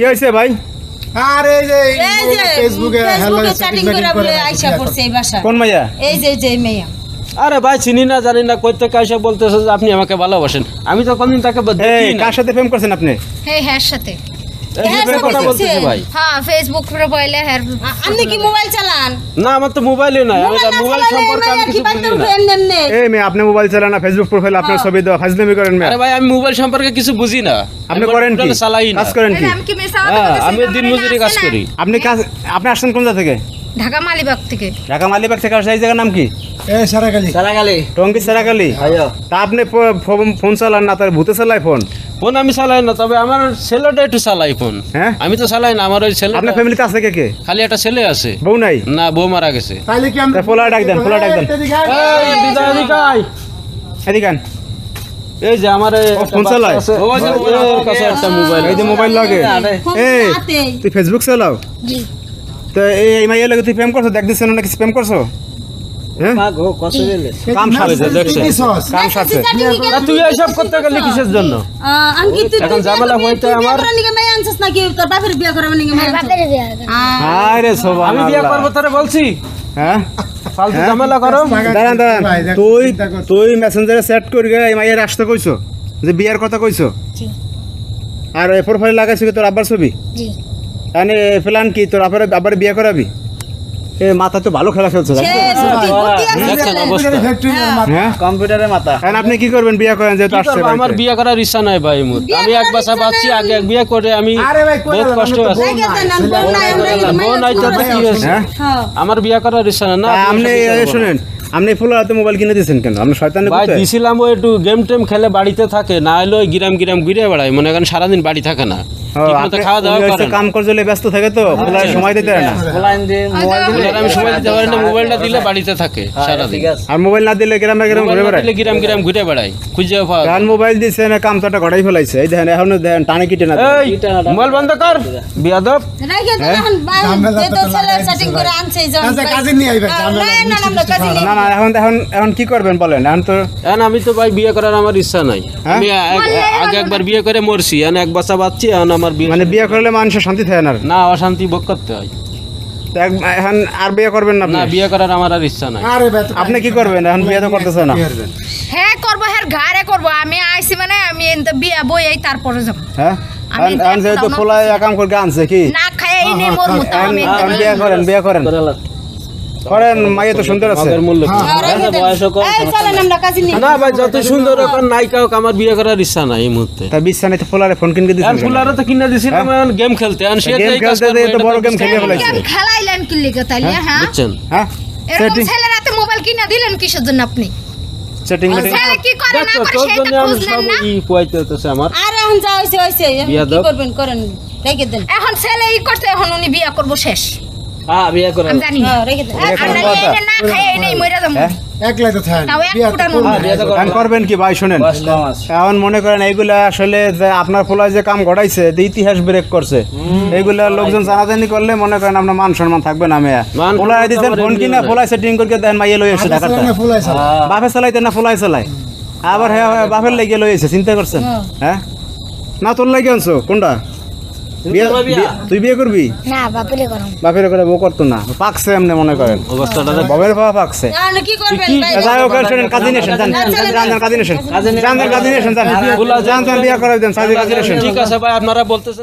কি হয়েছে ভাই? আর এই যে ফেসবুকে ফেসবুকে চ্যাটিং করে বলে আইসা পড়ছে এই বাসা কোন মাইয়া? এই যে যে মেয়া। আরে ভাই চিনি না জানি না কই থেকে বলতেছে যে আপনি আমাকে ভালোবাসেন। আমি তো কোনদিন তাকে কার সাথে প্রেম করছেন আপনি? হ্যাঁ হ্যাঁ সাথে। এই হ্যাঁ, হ্যাঁ ফেসবুক প্রোফাইলে আপনি কি মোবাইল চালান? না আমার তো মোবাইলে নাই। আমি মোবাইল না মোবাইল চালালে সম্পর্কে আমি কিছু বুঝি না। উঠে এমনি এমনি? এই মেয়ে আপনি মোবাইল চালান না ফেসবুক প্রোফাইল আপনার ছবি দেওয়া ফাজলামি করেন মেয়ে। আরে ভাই আমি মোবাইল সম্পর্কে কিছু বুঝি না। আপনি করেন কি? চালাই না। কাজ করেন কি? আমি কি মেসা হ্যাঁ আমি দিন মজুরি কাজ করি। আপনি কাজ আপনি আসছেন কোন জায়গা থেকে? ঢাকা মালিবাগ থেকে। ঢাকা মালিবাগ থেকে আসছে এই জায়গার নাম কি? সারাকালি সেরাকালি তা আপনি ফোন চালান না তার ভূতে চালায় ফোন। ফোন আমি চালাই না তবে আমার ছেলেটা একটু চালাই ফোন হ্যাঁ? আমি তো চালাই না আমার ওই ছেলে আপনার ফ্যামিলিতে আছে কে কে খালি একটা ছেলে আছে বউ নাই না বউ মারা গেছে তাইলে কি আমি ফোলা ডাক দেন, ফোলা ডাক দেন। এই বিদায় এদিকে আয়। এদিকে আন। এই যে আমার এই ফোন চালায়? আছে। ওই ওর কাছে একটা মোবাইল এই যে মোবাইল লাগে এই। তুই ফেসবুক চালাও জি তো এই মাইয়া লাগে তুই প্রেম করছ দেখ দিচ্ছেন না কিছু প্রেম করছ কাম দেখছে কাম তুই এইসব করতে গেলি কিসের জন্য? এখন ঝামেলা হইতে আমার- আমি বিয়ে করব তোরে বলছি। হ্যাঁ? হ্যাঁ? ঝামেলা করো। দাঁড়ান দাঁড়ান। তুই তুই মেসেঞ্জারে সেট করে গে এই মাইয়ের আসতে কইছো? যে বিয়ার কথা কইছো? আর এ প্রোফাইল লাগাইছো তোর আব্বার ছবি? জি। মানে প্ল্যান কি? তোর আবার আবার বিয়ে করাবি? মাথা তো ভালো খেলা খেলছো। অবস্থা মাথা। হ্যাঁ। কম্পিউটারের মাথা। এখন আপনি কি করবেন? বিয়ে করেন যেহেতু আসছে আমার? বিয়ে করার ইচ্ছা নাই ভাই মুত আমি এক ইচ্ছা পাচ্ছি আগে এক বিয়ে করে আমি বহুত কষ্ট আছে। আমরা। হ্যাঁ? হ্যাঁ। বিয়ে করার ইচ্ছা না না আপনি। শুনেন আপনি ফুল হাতে মোবাইল কিনে দিয়েছেন কেন? আপনি শয়তানি ভাই দিছিলাম ও একটু গেম টেম খেলে বাড়িতে থাকে না হলে ওই গিরাম গিরাম ঘুরে বেড়ায়। মনে করেন সারাদিন বাড়ি থাকে না। দাওয়া করে না। কাম করলে ব্যস্ত থাকে তো ফুলার সময় দিতে না। লাইন দিয়ে মোবাইল দিয়ে ওনার আমি সময় দিতে পারি না মোবাইলটা দিলে বাড়িতে থাকে সারাদিন। আর মোবাইল না দিলে গ্রামে গ্রামে ঘুরে বেড়ায়? দিলে গিরাম গিরাম ঘুরে বেড়ায় খুঁজে পাওয়া যায়। মোবাইল দিছে না কাম তো একটা ফেলাইছে। এই দেখেন এখন দেখেন টানে কিটে না মোবাইল বন্ধ কর। বিয়াদব। রাইখে দেন, হ্যাঁ? জন্য আচ্ছা, ভাই- কাজে নিয়ে আইবে, আ, ঝামেলা, না, এখন এখন এখন কি করবেন বলেন? এখন তো এখন আমি তো ভাই বিয়ে করার আমার ইচ্ছা নাই। হ্যাঁ? আমি আগে একবার বিয়ে করে মরছি এখন এক বাচ্চা বাচ্চি এখন আমার বিয়ে মানে বিয়ে করলে মানুষের শান্তি থাকে না আর। না অশান্তি ভোগ করতে হয়। এখন আর বিয়ে করবেন না না বিয়ে করার আমার আর ইচ্ছা নাই। আপনি কি করবেন? এখন বিয়ে তো করতেছে না। হ্যাঁ করব হ্যাঁ ঘাড়ে করব। আমি আইছি মানে আমি বিয়ে বই এই তারপরে যাব। হ্যাঁ? যেহেতু একাম করে আনছে কি? না খাই এই নেই মোর মতো আমি বিয়ে করেন বিয়ে করেন। করেন মাইয়ে তো সুন্দর আছে? হ্যাঁ, নিয়ে না ভাই যত সুন্দর এখন নায়িকা হোক আমার বিয়ে করার ইচ্ছা নাই এই মুহূর্তে। তা বিচ্ছা নাই তো ফোলারে ফোন কিনকে এখন দিচ্ছেন তো কিনে এখন গেম খেলতে। সে গেম খেলতে তো বড় গেম খেলে ফেলাইছে। গেম খেলাইলেন কি তাইলে হ্যাঁ? বুঝছেন? হ্যাঁ? এরকম মোবাইল কিনা দিলেন কিসের জন্য আপনি? সেটিং মিটিং কি করে না দেখছ সেটা জন্য আমি বুঝলেন সব না। ই হতেছে আমার। আর এখন যা হয়েছে এখন কি। করবেন করেন। রেখে দেন। এখন ছেলে ই করতে এখন উনি বিয়া করব শেষ। হ্যাঁ বিয়ে করে আমি জানি। হ্যাঁ, রেখে দেন আর কোনো নাহলে কথা? এই না খাই এই নেই মরে যাব। হ্যাঁ? একলাই তো থাকেন। বিয়ে করবেন। বিয়ে তো এখন করবেন কি? ভাই শোনেন। বয়স কম আছে এখন মনে করেন এইগুলা আসলে যে আপনার ফোলায় যে কাম ঘটাইছে যে ইতিহাস ব্রেক করছে এইগুলা লোকজন জানাজানি করলে মনে করেন আপনার মান সম্মান থাকবে না মেয়া। দিচ্ছেন ফোন কিনা নাই। সেটিং করে দেন মাইয়ে লই। বাপে চালাইতে না ফোলায় চালায়। আবার হ্যাঁ বাপের লেগে লই এসে চিন্তা করছেন? হ্যাঁ? না তোর লাগে আনছো? কোনটা? তুই বিয়ে করবি? না বাপরে করো বাপের করে বউ করতো না। পাকছে এমনি মনে করেন। অবস্থাটা বাবা পাকছে। কি করবেন? যাই হোক শোনেন যান যান বিয়ে করাই দেন সাজি কাজী ঠিক আছে ভাই আপনারা বলতেছেন।